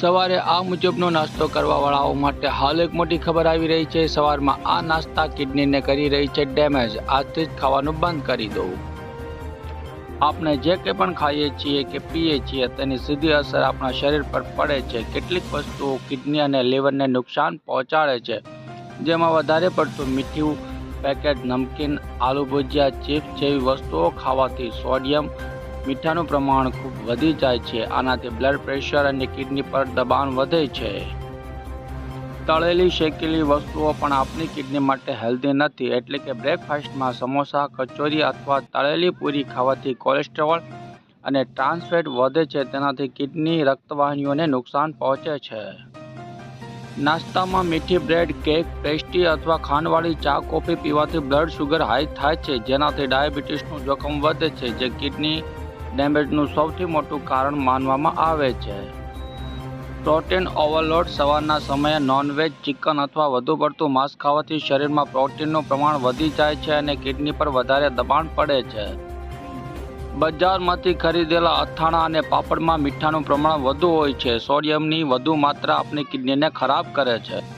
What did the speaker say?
સવારે આ મુજબનો નાસ્તો કરવાવાળાઓ માટે હાલ એક મોટી ખબર આવી રહી છે. સવારમાં આ નાસ્તા કિડનીને કરી રહી છે. ડેમેજ. આજથી જ ખાવાનું બંધ કરી દઉં. આપણે જે કંઈ પણ ખાઈએ છીએ કે પીએ છીએ, તેની સીધી અસર આપણા શરીર પર પડે છે. કેટલીક વસ્તુઓ કિડની અને લીવરને નુકસાન પહોંચાડે છે. જેમાં વધારે પડતું મીઠું, પેકેટ, નમકીન, આલુ ભુજિયા, ચિપ્સ જેવી વસ્તુઓ ખાવાથી સોડિયમ મીઠાનું પ્રમાણ ખૂબ વધી જાય છે. આનાથી બ્લડ પ્રેશર અને કિડની પર દબાણ વધે છે. તળેલી, શેકેલી વસ્તુઓ પણ આપણી કિડની માટે હેલ્ધી નથી. એટલે કે બ્રેકફાસ્ટમાં સમોસા, કચોરી અથવા તળેલી પૂરી ખાવાથી કોલેસ્ટ્રોલ અને ટ્રાન્સફેટ વધે છે. તેનાથી કિડની રક્તવાહિનીઓને નુકસાન પહોંચે છે. નાસ્તામાં મીઠી બ્રેડ કેક પેસ્ટ્રી અથવા ખાંડવાળી ચા કોફી પીવાથી બ્લડ શુગર હાઈ થાય છે. જેનાથી ડાયાબિટીસનું જોખમ વધે છે. જે કિડની ડેમેજનું સૌથી મોટું કારણ માનવામાં આવે છે. પ્રોટીન ઓવરલોડ સવારના સમયે નોનવેજ, ચિકન અથવા વધુ પડતું માંસ ખાવાથી શરીરમાં પ્રોટીનનું પ્રમાણ વધી જાય છે અને કિડની પર વધારે દબાણ પડે છે. બજારમાંથી ખરીદેલા અથાણા અને પાપડમાં મીઠાનું પ્રમાણ વધુ હોય છે. સોડિયમની વધુ માત્રા આપણી કિડનીને ખરાબ કરે છે.